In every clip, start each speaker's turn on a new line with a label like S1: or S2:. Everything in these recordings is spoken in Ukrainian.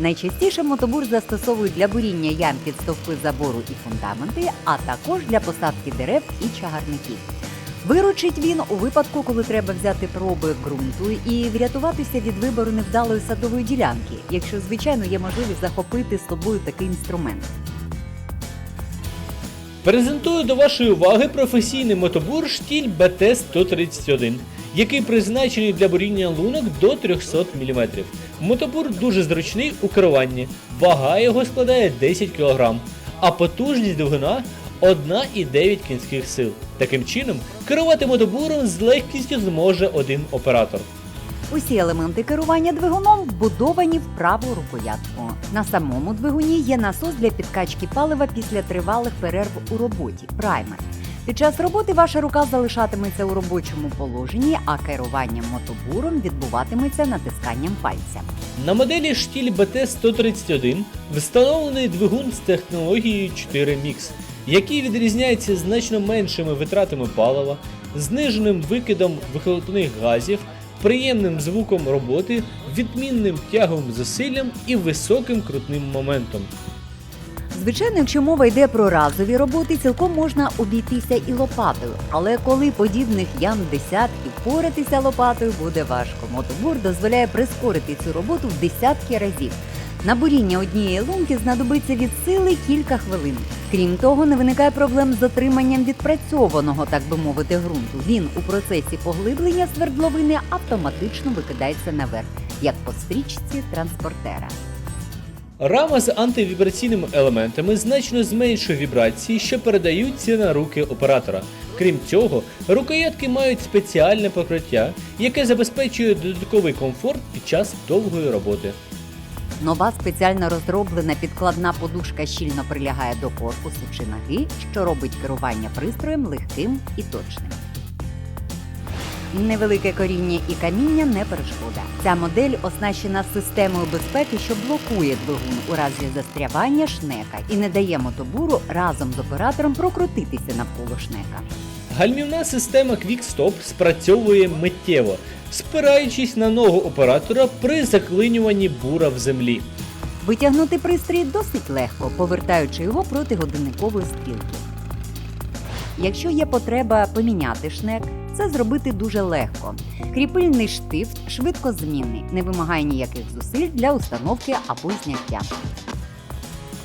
S1: Найчастіше мотобур застосовують для буріння ям під стовпи забору і фундаменти, а також для посадки дерев і чагарників. Виручить він у випадку, коли треба взяти проби ґрунту і врятуватися від вибору невдалої садової ділянки, якщо звичайно є можливість захопити з собою такий інструмент.
S2: Презентую до вашої уваги професійний мотобур штіль БТ-131, який призначений для буріння лунок до 300 мм. Мотобур дуже зручний у керуванні, вага його складає 10 кг, а потужність двигуна 1,9 кінських сил. Таким чином, керувати мотобуром з легкістю зможе один оператор.
S1: Усі елементи керування двигуном вбудовані в праву рукоятку. На самому двигуні є насос для підкачки палива після тривалих перерв у роботі праймер. Під час роботи ваша рука залишатиметься у робочому положенні, а керування мотобуром відбуватиметься натисканням пальця.
S2: На моделі штіль BT-131 встановлений двигун з технологією 4 Mix, який відрізняється значно меншими витратами палива, зниженим викидом вихлопних газів, приємним звуком роботи, відмінним тяговим зусиллям і високим крутним моментом.
S1: Звичайно, якщо мова йде про разові роботи, цілком можна обійтися і лопатою. Але коли подібних ям десятки, впоратися лопатою буде важко. Мотобур дозволяє прискорити цю роботу в десятки разів. На буріння однієї лунки знадобиться від сили кілька хвилин. Крім того, не виникає проблем з отриманням відпрацьованого, так би мовити, ґрунту. Він у процесі поглиблення свердловини автоматично викидається наверх, як по стрічці транспортера.
S2: Рама з антивібраційними елементами значно зменшує вібрації, що передаються на руки оператора. Крім цього, рукоятки мають спеціальне покриття, яке забезпечує додатковий комфорт під час довгої роботи.
S1: Нова спеціально розроблена підкладна подушка щільно прилягає до корпусу чи ноги, що робить керування пристроєм легким і точним. Невелике коріння і каміння не перешкода. Ця модель оснащена системою безпеки, що блокує двигун у разі застрявання шнека і не дає мотобуру разом з оператором прокрутитися навколо шнека.
S2: Гальмівна система Quick Stop спрацьовує миттєво, спираючись на ногу оператора при заклинюванні бура в землі.
S1: Витягнути пристрій досить легко, повертаючи його проти годинникової стрілки. Якщо є потреба поміняти шнек, це зробити дуже легко. Кріпильний штифт швидкозмінний, не вимагає ніяких зусиль для установки або зняття.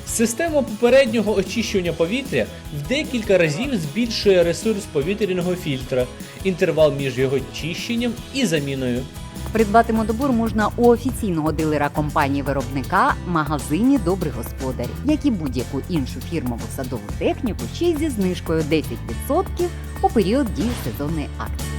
S2: Система попереднього очищування повітря в декілька разів збільшує ресурс повітряного фільтра, інтервал між його чищенням і заміною.
S1: Придбати мотобур можна у офіційного дилера компанії виробника магазині Добрий господар, як і будь-яку іншу фірмову садову техніку, ще й зі знижкою 10% у період дії сезонної акції.